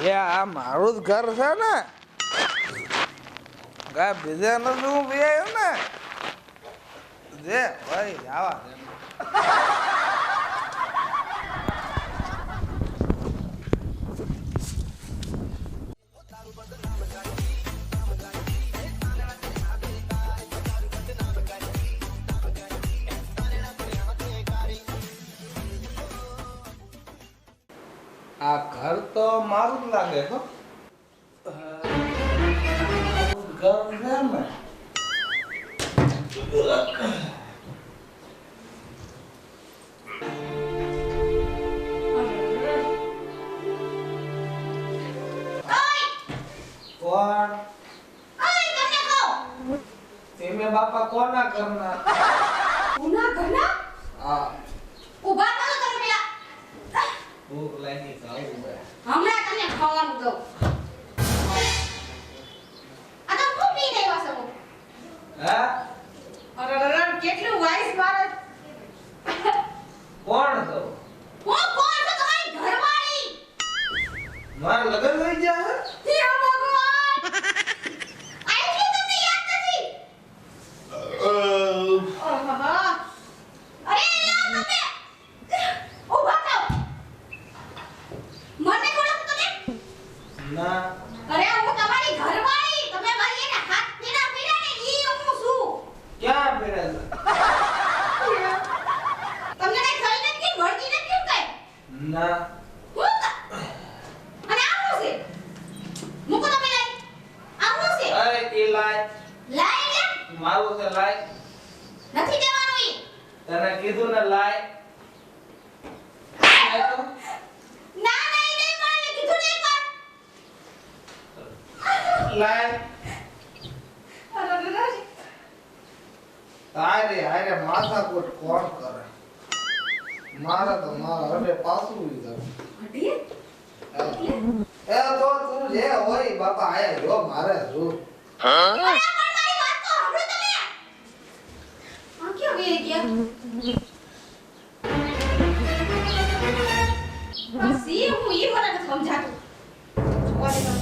એ આ મારું જ ઘર છે ને. કા બીજા હું બી આવ્યો ને. જે, ભાઈ, આવા તો મારું જ લાગે હો. ઘર છે ને કોણ તમે બાપા કોના ઘરના આ ભૂખ લાગી ખાવું છે. હા કેટલું વાઇસ મારે કોણ છો હું કોણ છું તમારી ઘરવાળી મારા લગ્ન થઈ ગયા હે? હે ભગવાન આટલું તમને યાદ નથી આહાહા. અરે યાર તમે ઊભા થાઓ મને ઓળખતો ને ના અરે હું તમારી ઘરવાળી તમે મારી એને હાથ પીડા પીડા ને ઈ હું છું ક્યાં ફેરે છે તમને કઈ થઈ નથી વળગી નથી કેમ કઈ ના હું ક- અને આ શું છે મૂકો તમે લઈ આ શું છે અરે એ લાય લાઈ લે મારું છે લાય. નથી દેવાનું ઈ. તને કીધું ને લાય. ના નહીં નહીં મારે કીધું નહીં કર લાય. તારે હારે માથાકૂટ કોણ કરે? મારે તો મારા હવે પાછું હટી એ તો તું જે હોય બાપા આયા જો મારે જો અરે પણ મારી વાત તો સાંભળો તમે આ ક્યાં ગઈ ગયા ઈ હું ઈ મને સમજાતું.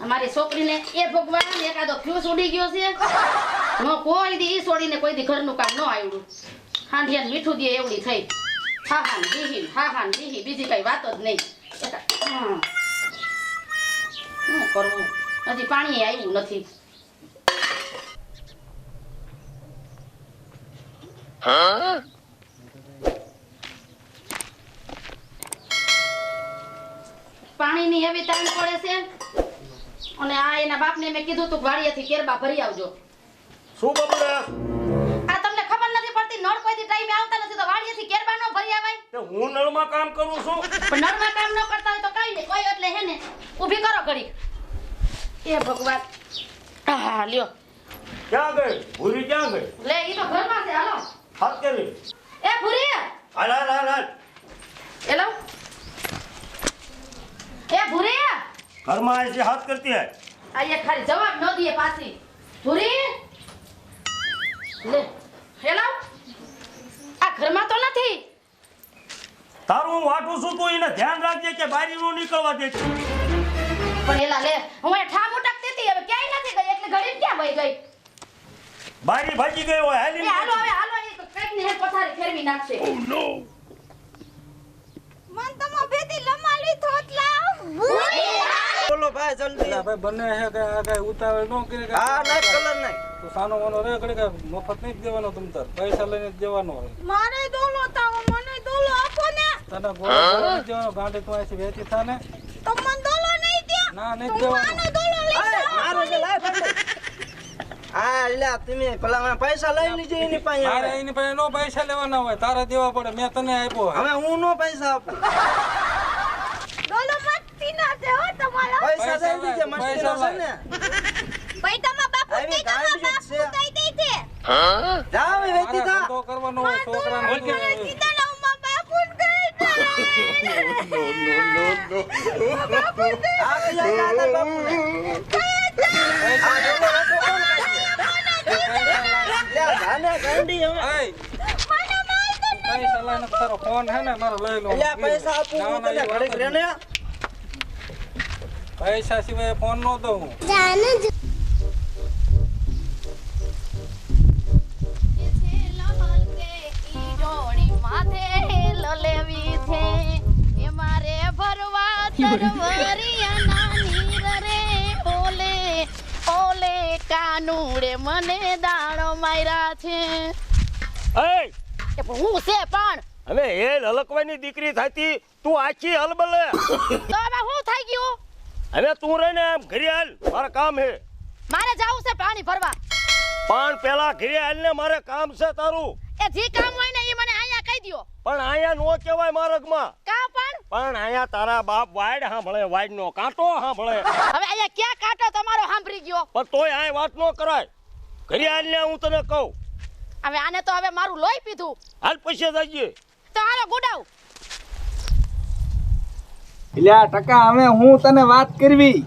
અમારી છોકરીને એ ભગવાન એકાદો ફ્યુઝ ઉડી ગયો છે. હું કોઈ દી ઈ છોડીને કોઈ દી ઘરનું કામ ન આવડ્યું હાંડિયાને મીઠું દે, એવડી થઈ. હા હા, ને હા હા ને બીજી કઈ વાત જ નહીં. પાણી આવ્યું નથી પાણીની એવી તાણ પડે છે. અને આ એના બાપને મેં કીધું તું વાડીએથી કેરબા ભરી આવજો. શું બબલે નળ ટાઈમે આવતા નથી તો વાડીએથી કેરબા નો ભરી આવાય. તો હું નળમાં કામ કરું છું? પણ નળમાં કામ ન કરતા હોય તો કઈ નહીં. કોઈ એટલે હે ને ઊભી કરો ઘડી એ ભગવાન. હા લ્યો. ક્યાં ગઈ? ભૂરી ક્યાં ગઈ? લે ઈ તો ઘરમાં છે હાલો. હાથ કરી એ ભૂરી. હાલ હાલ હાલ હાલ. એલો એ ભૂરી. ઘરમાં આવી છે હાથ કરતી હે આ એ ખાલી જવાબ ન દે પાછી. ભૂરી. લે હેલો. આ ઘરમાં તો નથી. તારું હું વાટું છું તું એને ધ્યાન રાખજે કે બારી નું નીકળવા દે છે. પણ એલા લે હું એ ઠામ ઉટકતી હતી હવે ક્યાંય નથી ગઈ એટલે ઘરે ક્યાં વહી ગઈ? બારી ભાગી ગઈ હોય હાલી હાલો હવે હાલો એ કંઈક ને પથારી ફેરવી નાખશે. મન તમો ભેતી લમાલી થોતલા બોલો ભાઈ જલ્દી. ભાઈ બંને હે કે આ કઈ ઉતાવળ ન કરે કે હા કલર નહીં. તો સાનો વાનો રે ઘડી કે મફત નહીં દેવાનો તમ તાર. પૈસા લઈને દેવાનો હોય. મારે દોલો તાવ મને દોલો આપો ને. તને ગોળો દેવાનો ગાંડી તું અહીંથી વેચી થાને તો દોલો નહીં દે ના નહીં જ દેવાનો. દોલો લઈ મારો છે આ એટલે તમે પેલા પૈસા લઈ લીજે એની પાસે એની પાસે નો પૈસા લેવાના હોય તારે દેવા પડે મેં તને આપ્યો. હવે હું નો પૈસા આપું ડોલો મસ્તી ના છે હો તમારા પૈસા પૈસા દઈ દીજે લાય, મસ્તી પૈસા છે ને ભાઈ તમારા બાપુ તમારા ગાંડી બાપુ છે. દઈ દઈ છે જાવ હવે મારે વેચી કરવાનો હોય છોકરાને મને બધું. સીધા ના ઉમા બાપુ દઈ દે આ કઈ આ તારા બાપુને. આ જોડો રાખો કોણ કાઢી? લે, જાને ગાંડી હવે. પૈસા લઈને તારો ફોન હે ને મારે લઈ લો પૈસા આપું તને ઘડીક રહે ને પૈસા સિવાય ફોન નો દઉં. હું. કાનુડે મને દાણો માર્યા છે. એ હું છે પણ? હવે એ લલકવાની દીકરી થતી તું આખી હલબલ. તો હવે હું થઈ ગયું? હવે તું રહીને આમ ઘરે હાલ. મારે કામ હે. મારે જવું છે પાણી ભરવા. પણ પેલા ઘરે હાલ ને મારે કામ છે તારું. એ જે કામ હોય ને એ મને અહીંયા કહી દ્યો. પણ અહીંયા નો કહેવાય માર્ગમાં. કા પણ? પણ અહીંયા તારા બાપ વાડ સાંભળે વાડ નો કાંટો સાંભળે. હવે અહીંયા ક્યાં કાંટો તમારો સાંભળી ગયો? પણ તોય આ વાત નો કરાય. ઘરે હાલ ને હું તને કહું. હવે આને તો હવે મારું લોહી પીધું. હાલ પછી જઈએ તો હાલો ગુડાવ. એટલે આ ટકા હવે હું તને વાત કરવી.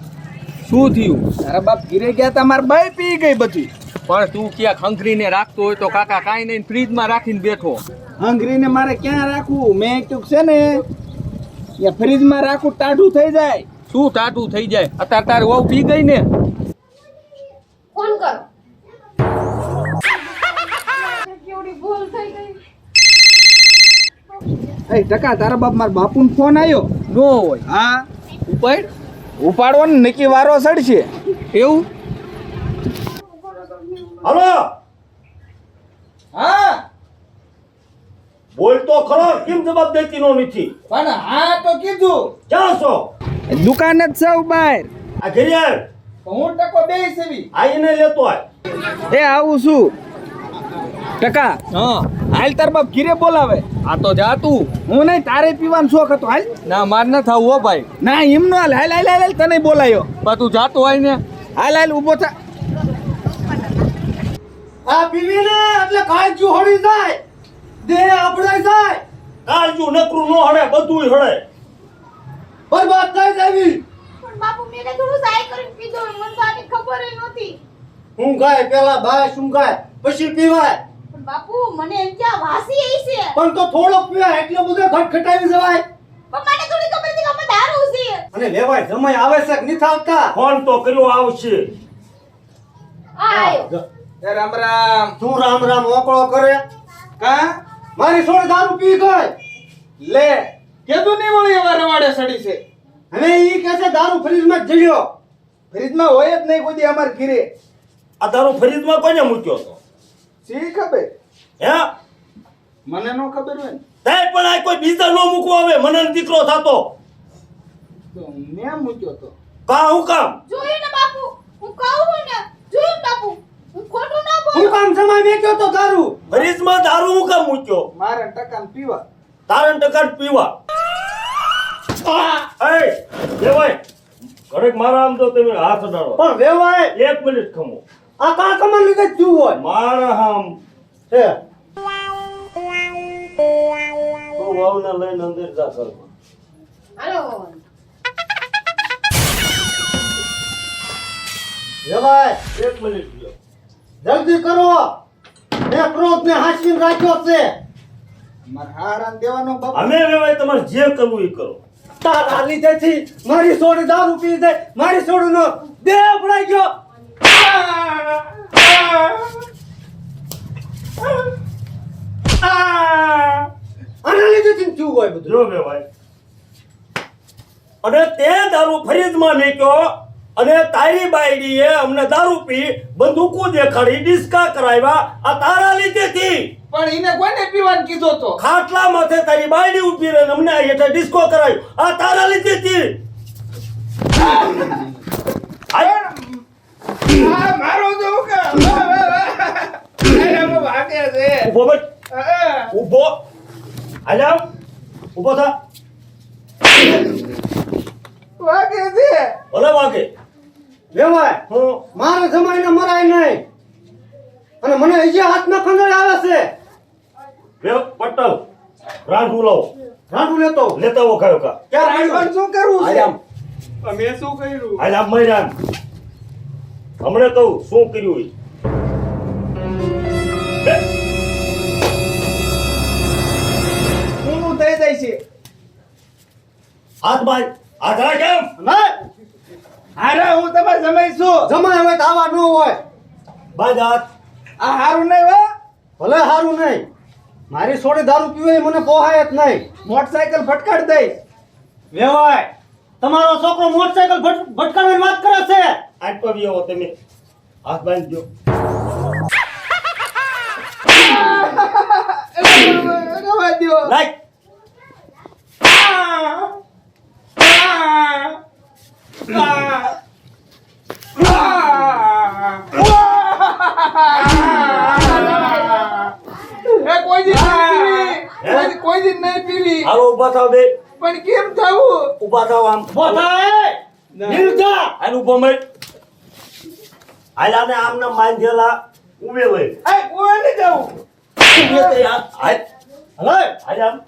શું થયું? તારા બાપ ગીરે ગયા તા મારા બાઈ પી ગઈ બધી. પણ તું ક્યાં ખંખરીને રાખતો હોય તો કાકા કાંઈ નહીં ફ્રીજમાં રાખીને બેઠો. ખંખરીને મારે ક્યાં રાખવું? મેં કીધું છે ને એ ફ્રીજમાં રાખું ટાઢું થઈ જાય. શું ટાટું થઈ જાય? અત્યારે તારે વહુ પી ગઈ ને? ફોન કર. ભૂલ થઈ ગઈ એ ટકા તારા બાપ મારા બાપુનો ફોન આવ્યો નો હોય. હા? ઉપર ઉપાડવાનો નક્કી વારો સડશે. એવું? હલો? હા. બોલ તો ખરો કેમ જવાબ દેતી નો નથી? પણ હા તો કીધું. ક્યાં છો. દુકાન જ સૌ બહાર. આ ઘરે હું ટકો બે સેવી. આઈને લેતો આય એ આવું છું. ટકા? હા. હાલ તાર બાપ ઘીરે બોલાવે. આ તો જા તું. હું નહીં તારે પીવાનું શોખ હતો. હાલ. ના માર ન થાવું હો ભાઈ. ના એમ નો હાલ. હાલ હાલ હાલ તને બોલાયો. પણ તું જાતો હોય ને હાલ હાલ ઊભો થા. આ પીવી ને એટલે કાળજુ હળી જાય. દે આપડાઈ જાય. કાળજુ નકરું નો હળે બધું હળે. બરબાદ થઈ જાવી પણ બાપુ મેને થોડું જાય કરીને પીધો મને તો આની ખબર નહોતી. હું ગાય પેલા ભાઈ શું ગાય? પછી પીવાય. બાપુ મને એમ કે વાસી આવી છે. પણ તો થોડો પીવા એટલે બધો ખટખટાવી જવાય. પણ મને થોડી ખબર હતી કે અમે દારૂ છે. અને લેવાય જમાઈ આવે છે કે નથી આવતા? ફોન તો કર્યો આવશે. આ આયો. એ રામ રામ. તું રામ રામ ઓકળો કરે કા? મારી છોડ દારૂ પી ગઈ. લે કેદું નહીં મળી એવા રવાડે સડી છે? હવે ઈ કહે છે દારૂ ફ્રીજમાં જ જડ્યો. ફ્રીજમાં હોય જ નહીં કોઈ દી અમાર ઘીરે. આ દારૂ ફરીદમાં કોને મૂક્યો તો? સી ખબર? હે? મને નો ખબર હોય તે પણ આ કોઈ બીજા નો મૂકવો આવે મને દીકરો થતો. તો મેં મૂક્યો તો. કા હું કામ? જોયું ને બાપુ? હું કહું ને જોયું બાપુ? હું ખોટું ના હું કામ જમાઈ મેક્યો તો દારૂ? ફરીદમાં દારૂ હું કામ મૂક્યો? મારે ટકાન પીવા. તારણ ટકાન પીવા. એ દેવાય ઘરેક મારા આમ તો તમે હાથ અડાડો પણ વેવાય! એક મિનિટ ખમો. આ કા કમર લીધે થયું હોય? મારા હમ છે તું વાવને લઈને અંદર જા ઘરમાં. હાલો. વેવાય એક મિનિટ લ્યો. જલ્દી કરો. મેં ક્રોધ ને હાંસવીને રાખ્યો છે. મરહારાન હારાને દેવાનો બાપ અમે વેવાય તમારે જે કરવું એ કરો. તારા લીધેથી મારી સોડી દારૂ પી જાય મારી સોડીનો દેહ પડાઈ ગયો. આના લીધેથી ને થયું હોય બધું? જો વેવાય અને તે દારૂ ફરીજમાં મેક્યો અને તારી બાયડીએ અમને દારૂ પી બંદૂકો દેખાડી ડિસ્કા કરાવ્યા આ તારા લીધેથી પણ એને કોને પીવાનું કીધો તો? ખાટલા માથે તારી બાયડી ઊભી રહે અમને આ હેઠળ ડિસ્કો કરાવ્યો. આ તારા હા મારો જો કે વાહ ઊભો બટ છે. હું. મારે જમાઈને મરાય નહીં. અને મને અહીંયા હાથમાં ખંડળ આવે છે. વે પટલ. રાંઢું લાવ રાંઢું લેતો. લેતા વો ખરો કા. ક્યાં રાંઢું શું કરવું છે? અમે શું કર્યું? આલામ મરાન હમણે કહું શું કર્યું. ઊનું થઈ જાય છે? હાથ ભાઈ હાથ રાખ એમ નહીં હું તમારે જમાઈ છું. જમાય હોય આવા ન હોય. બાંધ હાથ આ હારું નહીં હો. ભલે સારું નહીં. મારી સોડી દારૂ પીવે એ મને પોહાય જ નહીં. મોટરસાયકલ ફટકાડ દઈશ. વેવાય. તમારો છોકરો મોટરસાયકલ ભટ- વાત કરે છે. આજ પર આવો તમે હાથ બાંધ દો રવા દ્યો. લાઈક એ કોઈ દી નહીં પીવી. કોઈ દી- કોઈ દી નહીં પીવી. હાલો ઊભા થાવ બે. પણ કેમ થવું? ઊભા થાવ આમ. ઊભો થાય નિર્જા હાલ ઊભો મય. હાલ આને આમને માંધેલા ઉભે હોય. એ કોઈ નહીં જવું હાલ આમ.